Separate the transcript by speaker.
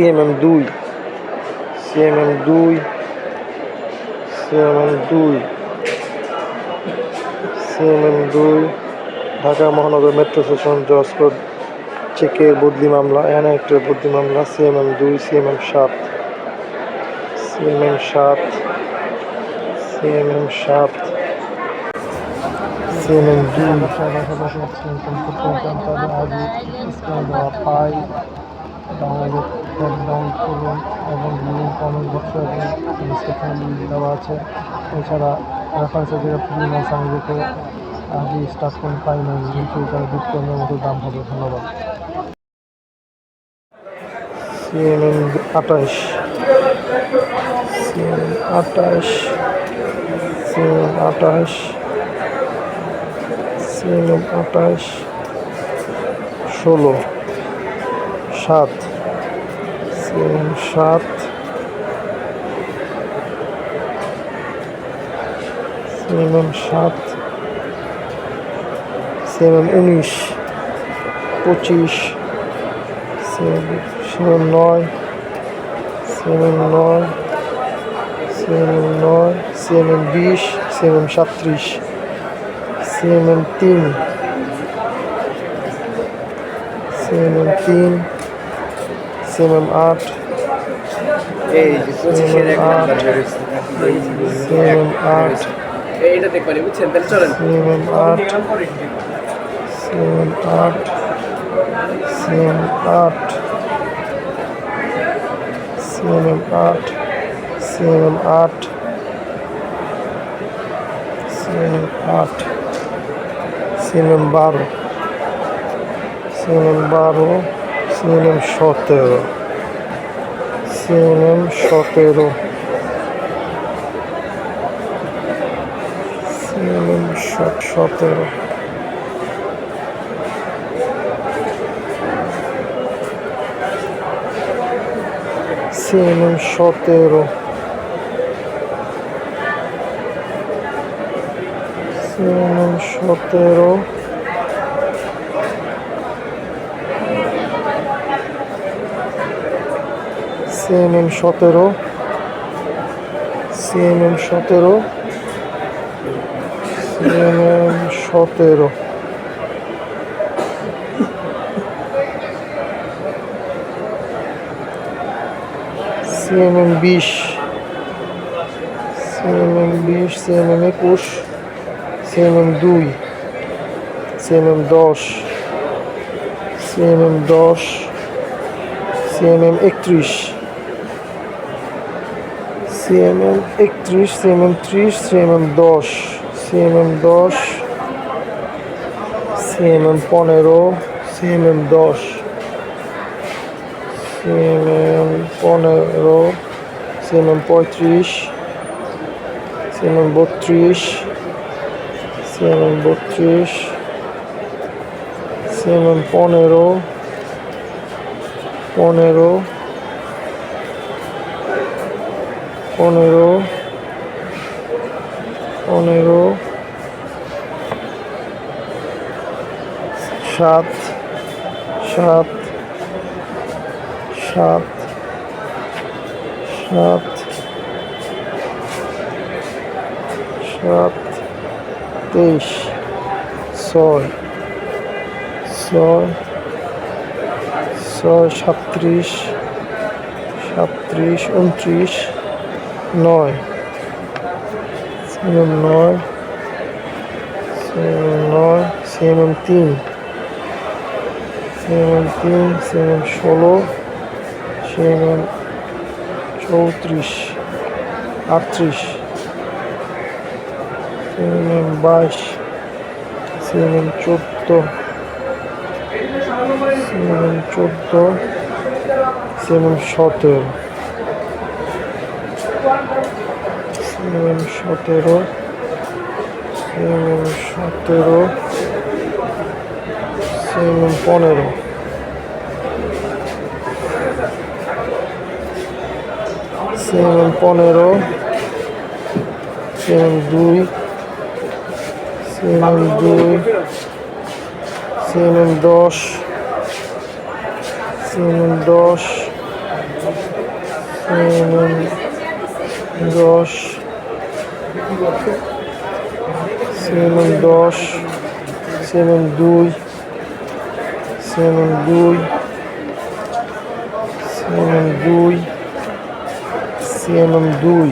Speaker 1: CMM দুই। CMM দুই CMM দুই সিএমএম দুই। ঢাকা মহানগর মেট্রো স্টেশন জসকোট চেকের বদলি মামলা অ্যানাক্টের বদলি মামলা, সিএমএম দুই, সিএমএম সাত। সিএমএম সাত সিএমএম সাত, সিএমএম দুই। পাশাপাশি তাদের আপনার ডাউন করুন এবং কমেন্ট বক্স এবং ডিসক্রিপশন দেওয়া আছে। এছাড়া রেফারেন্সে যেটা ফ্রিল্যান্স আমি যেতে আগে স্টার্ট পাই না কিন্তু এটা বিটকয়েনের মতো দাম হবে, ধন্যবাদ। সিএনএন আঠাশ। আঠাশ। সিএনএন আঠাশ। সিএনএন আঠাশ। ষোলো। সাত। সাত সিএমএম সাত সিএমএম উনিশ পঁচিশ সিএমএম নয় সিএমএম নয় সিএমএম নয় সিএমএম বিশ সিএমএম সাতত্রিশ সিএমএম তিন সিএমএম তিন সিএমএম আট
Speaker 2: এক
Speaker 1: আট। সিএমএম আট।
Speaker 2: এইটা দেখবেন বুঝছেন? তাহলে চলেন।
Speaker 1: সিএমএম আট সিএমএম আট সিএম আট সিএমএম আট সিএমএম আট সিএমএম আট সিএমএম বারো সিএমএম বারো সিএনএম সতেরো। সিএনএম সতেরো। সিএনএম সতেরো। সিএনএম সতেরো। সিএনএম সতেরো। সিএমএম সতেরো সিএমএম সতেরো সিএমএম সতেরো সিএমএম বিশ সিএমএম বিশ সিএমএম একুশ সিএমএম দুই সিএমএম দশ সিএমএম দশ সিএমএম একত্রিশ সিএমএম একত্রিশ, সিএমএম ত্রিশ, সিএমএম দশ সিএমএম দশ, সিএমএম পনেরো, সিএমএম দশ, সিএমএম পনেরো, সিএমএম পঁয়ত্রিশ, সিএমএম বত্রিশ সিএমএম বত্রিশ, সিএমএম পনেরো পনেরো পনেরো পনেরো সাত সাত সাত সাত সাত তেইশ ছয় ছয় ছয় সাতত্রিশ সাতত্রিশ উনত্রিশ নয়। সিএমএম নয়। নয় সিএমএম তিন। সিএমএম তিন সিএমএম ষোলো সিএমএম চৌত্রিশ, আটত্রিশ। সিএমএম বাইশ সিএমএম চোদ্দ। সিএমএম চোদ্দ সিএমএম সতেরো। সিএমএম সতেরো সিএমএম সতেরো সিএমএম পনেরো। সিএমএম পনেরো সিএমএম দুই সিএমএম দুই সিএমএম দশ সিএমএম দশ সিএমএম দশ সিএমএম দশ সিএমএম দুই সিএমএম দুই সিএমএম দুই সিএমএম দুই।